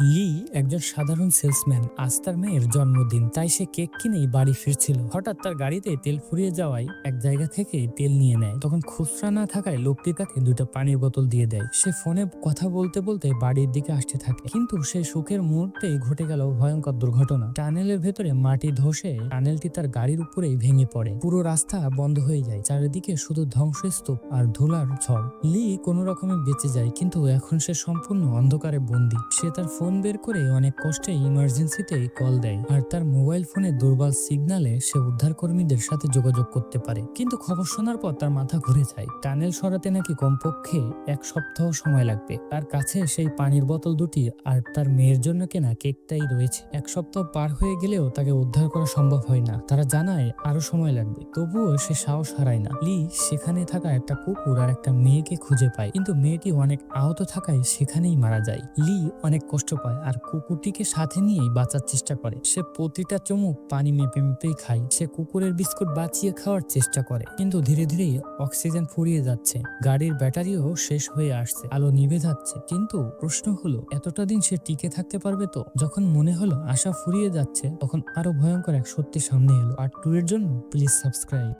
লি একজন সাধারণ সেলসম্যান। আজ তার মেয়ের জন্মদিন, তাই সে কেক কিনেই বাড়ি ফিরছিল। হঠাৎ তার গাড়িতে তেল ফুরিয়ে যাওয়ায় এক জায়গা থেকে তেল নিয়ে নেয়। তখন খুচরা না থাকায় লোকটি তাকে দুটো পানির বোতল দিয়ে দেয়। সে ফোনে কথা বলতে বলতে বাড়ির দিকে আসতে থাকে। কিন্তু সে সুখের মুহূর্তেই ঘটে গেল ভয়ঙ্কর দুর্ঘটনা। টানেলের ভেতরে মাটি ধসে টানেলটি তার গাড়ির উপরেই ভেঙে পড়ে। পুরো রাস্তা বন্ধ হয়ে যায়। চারিদিকে শুধু ধ্বংসস্তূপ আর ধুলার ঝড়। লি কোনো রকমে বেঁচে যায়, কিন্তু এখন সে সম্পূর্ণ অন্ধকারে বন্দি। সে তার ফোন বের করে অনেক কষ্টে ইমার্জেন্সিতে কল দেয়। আর তার মোবাইল ফোনে দুর্বল সিগনালে সে উদ্ধার কর্মীদের সাথে যোগাযোগ করতে পারে। কিন্তু খবর শোনার পর তার মাথা ঘুরে যায়। টানেল সরাতে নাকি কমপক্ষে এক সপ্তাহ সময় লাগবে। তার কাছে সেই পানির বোতল দুটি আর তার মেয়ের জন্য কেনা কেকটাই রয়েছে। এক সপ্তাহ পার হয়ে গেলেও তাকে উদ্ধার করা সম্ভব হয় না। তারা জানায় আরও সময় লাগবে। তবুও সে সাহস হারায় না। লি সেখানে থাকা একটা কুকুর আর একটা মেয়েকে খুঁজে পায়। কিন্তু মেয়েটি অনেক আহত থাকায় সেখানেই মারা যায়। লি অনেক কষ্ট পায় আর কুকুরটিকে সাথে নিয়েই বাঁচার চেষ্টা করে। সে প্রতিটা চুমুক পানি মেপে মেপেই খায়। সে কুকুরের বিস্কুট বাঁচিয়ে খাওয়ার চেষ্টা করে, কিন্তু ধীরে ধীরে অক্সিজেন ফুরিয়ে যাচ্ছে। গাড়ির ব্যাটারিও শেষ হয়ে আসছে, আলো নিভে যাচ্ছে। কিন্তু প্রশ্ন হলো, এতটা দিন সে টিকে থাকতে পারবে তো? যখন মনে হলো আশা ফুরিয়ে যাচ্ছে, তখন আরও ভয়ঙ্কর এক সত্যি সামনে এলো। আর টু এর জন্য প্লিজ সাবস্ক্রাইব